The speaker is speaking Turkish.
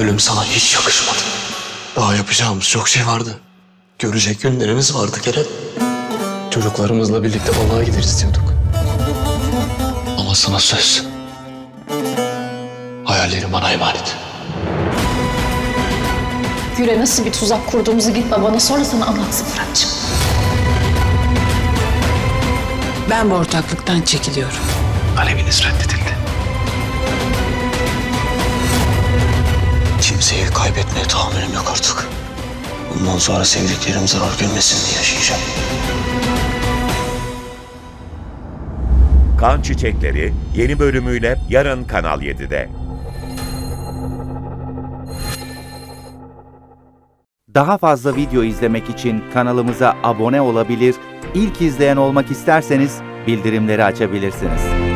Ölüm sana hiç yakışmadı. Daha yapacağımız çok şey vardı. Görecek günlerimiz vardı Kerem. Çocuklarımızla birlikte balığa gideriz diyorduk. Ama sana söz. Hayallerim bana emanet. Güre nasıl bir tuzak kurduğumuzu git babana sonra sana anlatsın Fırat'cığım. Ben bu ortaklıktan çekiliyorum. Talebiniz reddedildi. Kaybetmeye tahammülüm yok artık. Bundan sonra sevdiklerim zarar görmesin diye yaşayacağım. Kan Çiçekleri yeni bölümüyle yarın Kanal 7'de. Daha fazla video izlemek için kanalımıza abone olabilir, ilk izleyen olmak isterseniz bildirimleri açabilirsiniz.